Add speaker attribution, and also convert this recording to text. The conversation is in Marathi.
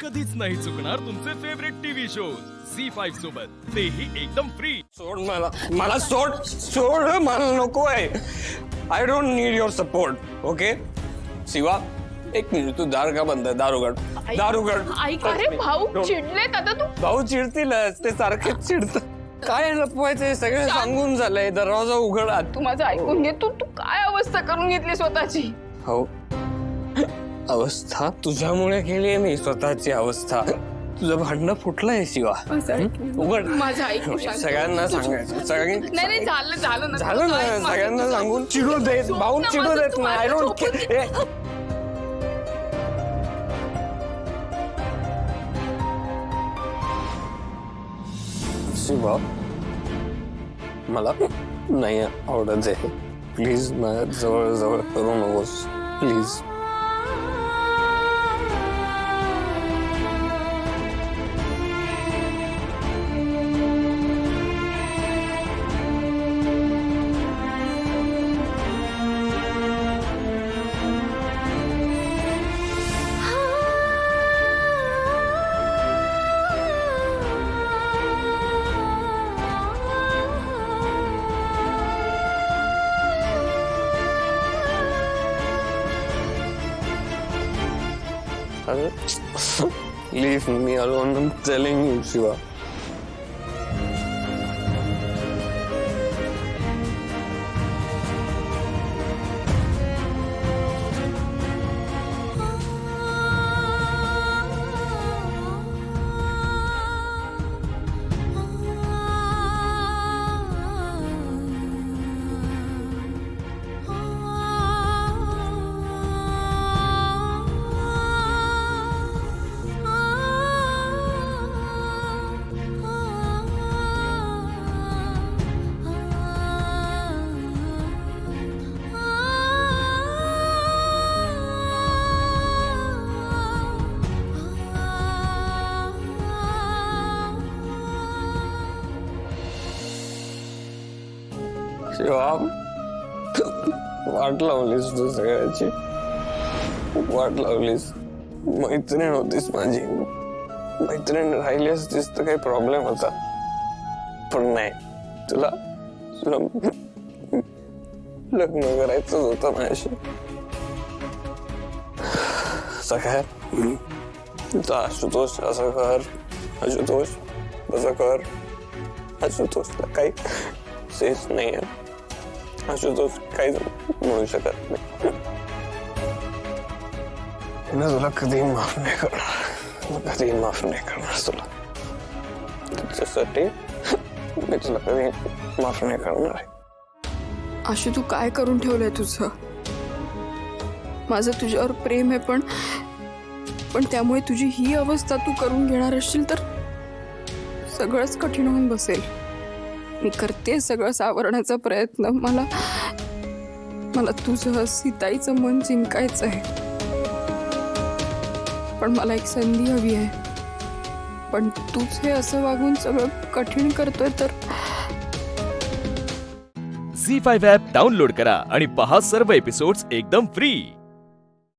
Speaker 1: कधीच नाही चुकणार तुमचे favourite TV shows C five सोबत. तेही एकदम फ्री
Speaker 2: सोड मला. मला सोड. सोड मला नको आहे. I don't need your support okay Shiva एक मिनिट तू दार का बंद आहे? दार उघड. दार उघड.
Speaker 3: ऐक अरे भाऊ चिडलेत आता तू.
Speaker 2: भाऊ चिडतीलच. ते सारखेच चिडत काय लपवायचंय सगळं सांगून झालंय. दरवाजा उघड.
Speaker 3: तू माझं ऐकून घे तू. तू काय अवस्था करून घेतली स्वतःची?
Speaker 2: हो. अवस्था? तुझ्यामुळे केली मी स्वतःची अवस्था. तुझं भांडणं फुटलंय शिवा. उघड.
Speaker 3: माझं ऐक तू शांत.
Speaker 2: सगळ्यांना सांगायचं. सगळ्यांनी
Speaker 3: नाही नाही झालं झालं ना
Speaker 2: झालं
Speaker 3: ऐक
Speaker 2: ना
Speaker 3: माझं.
Speaker 2: सगळ्यांना सांगून चिडू देत भाऊ
Speaker 3: ना
Speaker 2: चिडू
Speaker 3: माझं,
Speaker 2: देत
Speaker 3: तू
Speaker 2: ना आय
Speaker 3: माझं
Speaker 2: डोंट
Speaker 3: झोपून घे.
Speaker 2: शिवा मला नाही आवडत आहे प्लीज माझ्या जवळ जवळ करू नकोस. Please Leave me alone, I'm telling you, Shiva. Shiva वाट लावलीस तू सगळ्याची. वाट लावलीस. मैत्रीण होतीस माझी. मैत्रीण राहिली असतीस तर काही प्रॉब्लेम होता. पण नाही. तुला तुला लग्न करायचं होतं माझ्याशी. असं काय तर आशुतोष असं कर. आशुतोष तसं कर. आशुतोषला काही सेस नाही आहे आशुतोष काहीच म्हणू शकत नाही मी तुला कधी माफ नाही करणार मी कधी माफ नाही करणार तुला तुझ्यासाठी मी तुला कधी माफ नाही करणार आहे
Speaker 3: आशू तू काय करून ठेवलंय तुझं माझं तुझ्यावर प्रेम आहे पण पण त्यामुळे तुझी ही अवस्था तू करून घेणार असशील तर सगळंच कठीण होऊन बसेल मी करते सगळं सावरण्याचा प्रयत्न. मला मला तुझं सीताईचं मन जिंकायचं आहे. पण मला एक संधी हवी आहे. पण तूच हे असं वागून सगळं कठीण करतोय तर?
Speaker 1: झी फाईव्ह ॲप डाउनलोड करा आणि पहा सर्व एपिसोड्स एकदम फ्री.